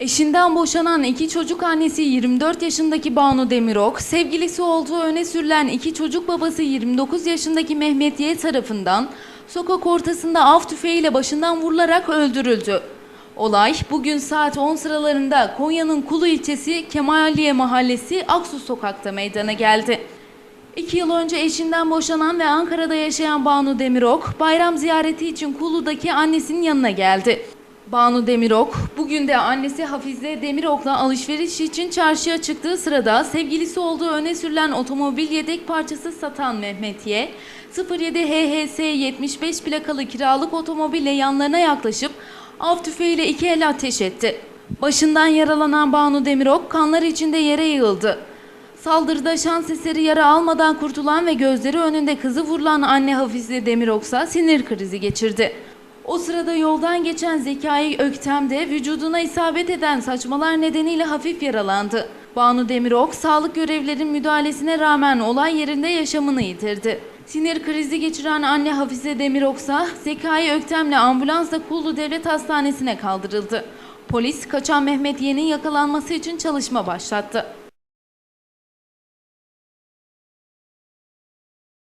Eşinden boşanan iki çocuk annesi 24 yaşındaki Banu Demirok, sevgilisi olduğu öne sürülen iki çocuk babası 29 yaşındaki Mehmet Y tarafından sokak ortasında av tüfeğiyle başından vurularak öldürüldü. Olay bugün saat 10 sıralarında Konya'nın Kulu ilçesi Kemaliye Mahallesi Aksu Sokak'ta meydana geldi. İki yıl önce eşinden boşanan ve Ankara'da yaşayan Banu Demirok, bayram ziyareti için Kulu'daki annesinin yanına geldi. Banu Demirok, bugün de annesi Hafize Demirok'la alışveriş için çarşıya çıktığı sırada sevgilisi olduğu öne sürülen otomobil yedek parçası satan Mehmet Y, 07 HHS 75 plakalı kiralık otomobille yanlarına yaklaşıp av tüfeğiyle iki el ateş etti. Başından yaralanan Banu Demirok kanlar içinde yere yığıldı. Saldırıda şans eseri yara almadan kurtulan ve gözleri önünde kızı vurulan anne Hafize Demiroksa sinir krizi geçirdi. O sırada yoldan geçen Zekai Öktem de vücuduna isabet eden saçmalar nedeniyle hafif yaralandı. Banu Demirok sağlık görevlilerin müdahalesine rağmen olay yerinde yaşamını yitirdi. Sinir krizi geçiren anne Hafize Demiroksa Zekai Öktem'le ambulansla Kullu Devlet Hastanesi'ne kaldırıldı. Polis kaçan Mehmet Y'nin yakalanması için çalışma başlattı.